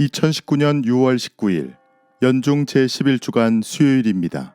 2019년 6월 19일 연중 제11주간 수요일입니다.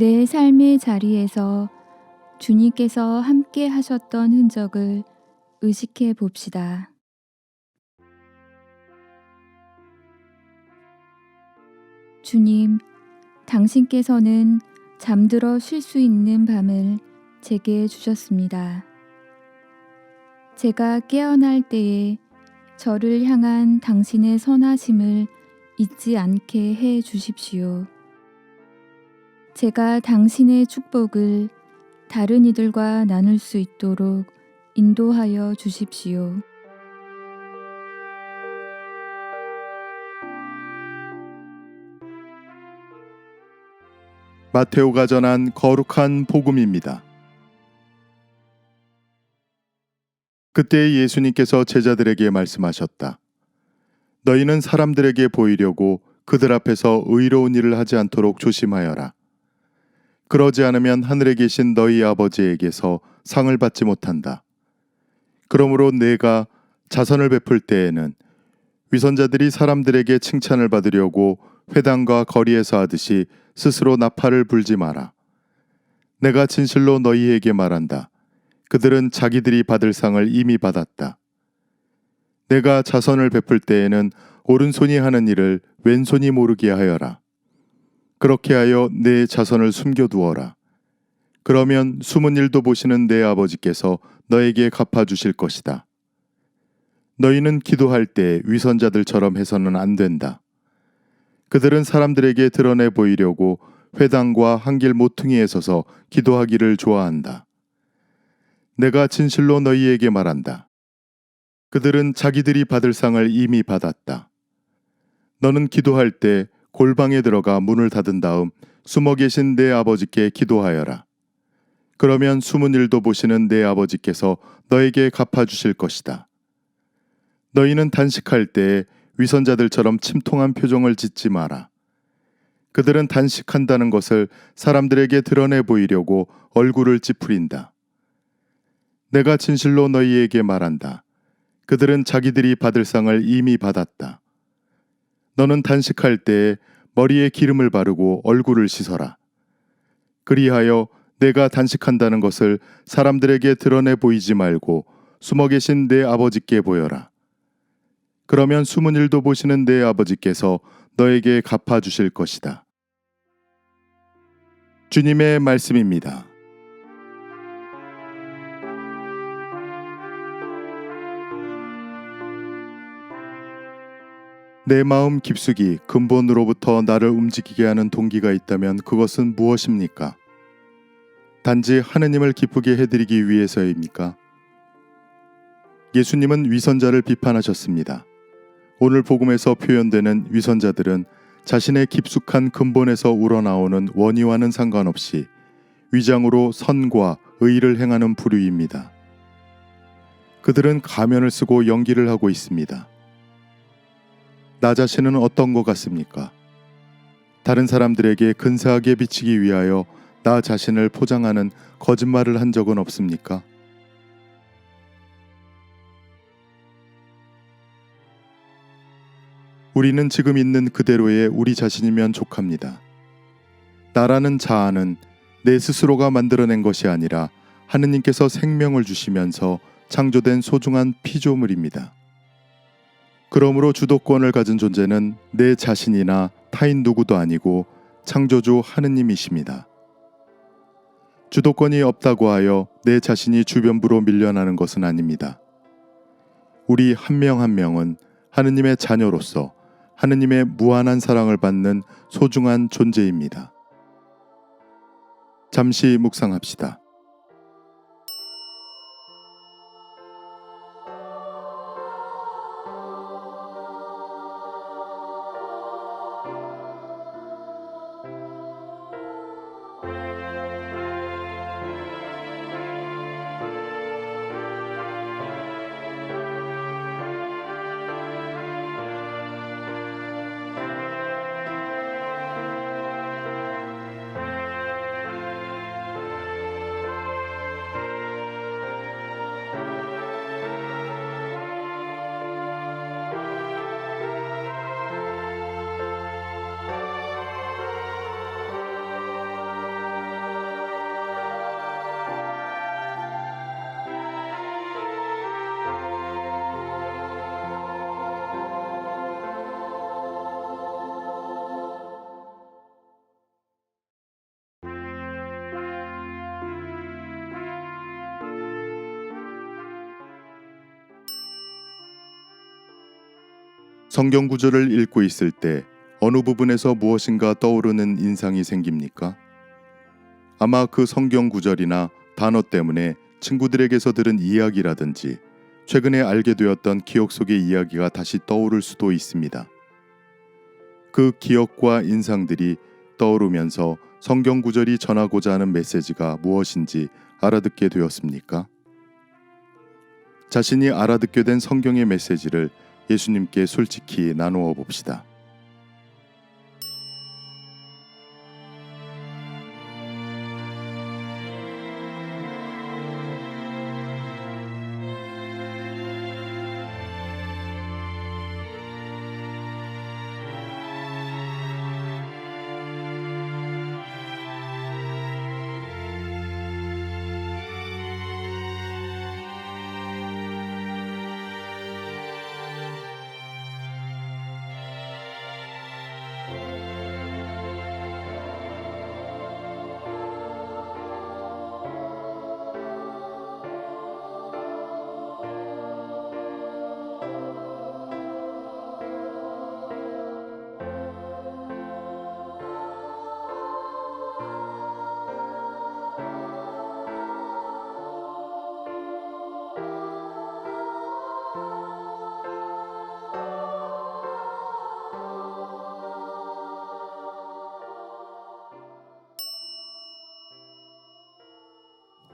내 삶의 자리에서 주님께서 함께 하셨던 흔적을 의식해 봅시다. 주님, 당신께서는 잠들어 쉴 수 있는 밤을 제게 주셨습니다. 제가 깨어날 때에 저를 향한 당신의 선하심을 잊지 않게 해 주십시오. 제가 당신의 축복을 다른 이들과 나눌 수 있도록 인도하여 주십시오. 마테오가 전한 거룩한 복음입니다. 그때 예수님께서 제자들에게 말씀하셨다. 너희는 사람들에게 보이려고 그들 앞에서 의로운 일을 하지 않도록 조심하여라. 그러지 않으면 하늘에 계신 너희 아버지에게서 상을 받지 못한다. 그러므로 내가 자선을 베풀 때에는 위선자들이 사람들에게 칭찬을 받으려고 회당과 거리에서 하듯이 스스로 나팔을 불지 마라. 내가 진실로 너희에게 말한다. 그들은 자기들이 받을 상을 이미 받았다. 내가 자선을 베풀 때에는 오른손이 하는 일을 왼손이 모르게 하여라. 그렇게 하여 내 자선을 숨겨두어라. 그러면 숨은 일도 보시는 내 아버지께서 너에게 갚아주실 것이다. 너희는 기도할 때 위선자들처럼 해서는 안 된다. 그들은 사람들에게 드러내 보이려고 회당과 한길 모퉁이에 서서 기도하기를 좋아한다. 내가 진실로 너희에게 말한다. 그들은 자기들이 받을 상을 이미 받았다. 너는 기도할 때 골방에 들어가 문을 닫은 다음 숨어 계신 내 아버지께 기도하여라. 그러면 숨은 일도 보시는 내 아버지께서 너에게 갚아주실 것이다. 너희는 단식할 때 위선자들처럼 침통한 표정을 짓지 마라. 그들은 단식한다는 것을 사람들에게 드러내 보이려고 얼굴을 찌푸린다. 내가 진실로 너희에게 말한다. 그들은 자기들이 받을 상을 이미 받았다. 너는 단식할 때에 머리에 기름을 바르고 얼굴을 씻어라. 그리하여 내가 단식한다는 것을 사람들에게 드러내 보이지 말고 숨어 계신 내 아버지께 보여라. 그러면 숨은 일도 보시는 내 아버지께서 너에게 갚아 주실 것이다. 주님의 말씀입니다. 내 마음 깊숙이 근본으로부터 나를 움직이게 하는 동기가 있다면 그것은 무엇입니까? 단지 하느님을 기쁘게 해드리기 위해서입니까? 예수님은 위선자를 비판하셨습니다. 오늘 복음에서 표현되는 위선자들은 자신의 깊숙한 근본에서 우러나오는 원의와는 상관없이 위장으로 선과 의를 행하는 부류입니다. 그들은 가면을 쓰고 연기를 하고 있습니다. 나 자신은 어떤 것 같습니까? 다른 사람들에게 근사하게 비치기 위하여 나 자신을 포장하는 거짓말을 한 적은 없습니까? 우리는 지금 있는 그대로의 우리 자신이면 족합니다. 나라는 자아는 내 스스로가 만들어낸 것이 아니라 하느님께서 생명을 주시면서 창조된 소중한 피조물입니다. 그러므로 주도권을 가진 존재는 내 자신이나 타인 누구도 아니고 창조주 하느님이십니다. 주도권이 없다고 하여 내 자신이 주변부로 밀려나는 것은 아닙니다. 우리 한 명한 명은 하느님의 자녀로서 하느님의 무한한 사랑을 받는 소중한 존재입니다. 잠시 묵상합시다. 성경 구절을 읽고 있을 때 어느 부분에서 무엇인가 떠오르는 인상이 생깁니까? 아마 그 성경 구절이나 단어 때문에 친구들에게서 들은 이야기라든지 최근에 알게 되었던 기억 속의 이야기가 다시 떠오를 수도 있습니다. 그 기억과 인상들이 떠오르면서 성경 구절이 전하고자 하는 메시지가 무엇인지 알아듣게 되었습니까? 자신이 알아듣게 된 성경의 메시지를 예수님께 솔직히 나누어 봅시다.